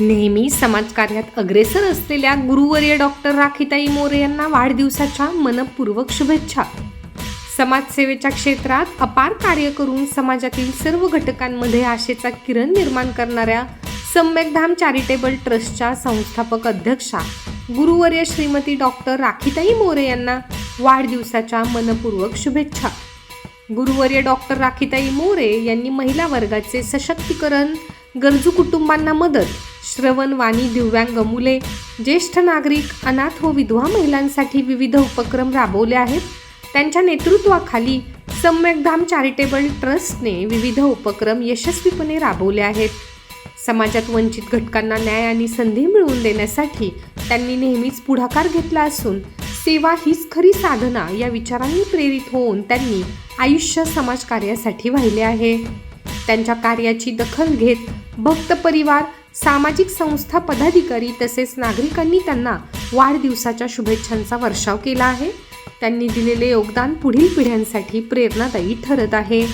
नेहमी समाजकार्यात अग्रेसर असलेल्या गुरुवर्य डॉक्टर राखीताई मोरे यांना वाढदिवसाच्या मनपूर्वक शुभेच्छा. समाजसेवेच्या क्षेत्रात अपार कार्य करून समाजातील सर्व घटकांमध्ये आशेचा किरण निर्माण करणाऱ्या सम्यकधाम चॅरिटेबल ट्रस्टच्या संस्थापक अध्यक्षा गुरुवर्य श्रीमती डॉक्टर राखीताई मोरे यांना वाढदिवसाच्या मनपूर्वक शुभेच्छा. गुरुवर्य डॉक्टर राखीताई मोरे यांनी महिला वर्गाचे सशक्तीकरण गरजू कुटुंबांना मदत श्रवणवाणी दिव्यांग मुले ज्येष्ठ नागरिक अनाथ व विधवा महिलांसाठी विविध उपक्रम राबवले आहेत. त्यांच्या नेतृत्वाखाली सम्यकधाम चॅरिटेबल ट्रस्टने विविध उपक्रम यशस्वीपणे राबवले आहेत. समाजात वंचित घटकांना न्याय आणि संधी मिळवून देण्यासाठी त्यांनी नेहमीच पुढाकार घेतला असून सेवा हीच खरी साधना या विचारांनी प्रेरित होऊन त्यांनी आयुष्य समाजकार्यासाठी वाहिले आहे. त्यांच्या कार्याची दखल घेत भक्त परिवार सामाजिक संस्था पदाधिकारी तसेच नागरिकांनी त्यांना वाढदिवसाच्या शुभेच्छांचा वर्षाव केला आहे. त्यांनी दिलेले योगदान पुढील पिढ्यांसाठी प्रेरणादायी ठरत आहे.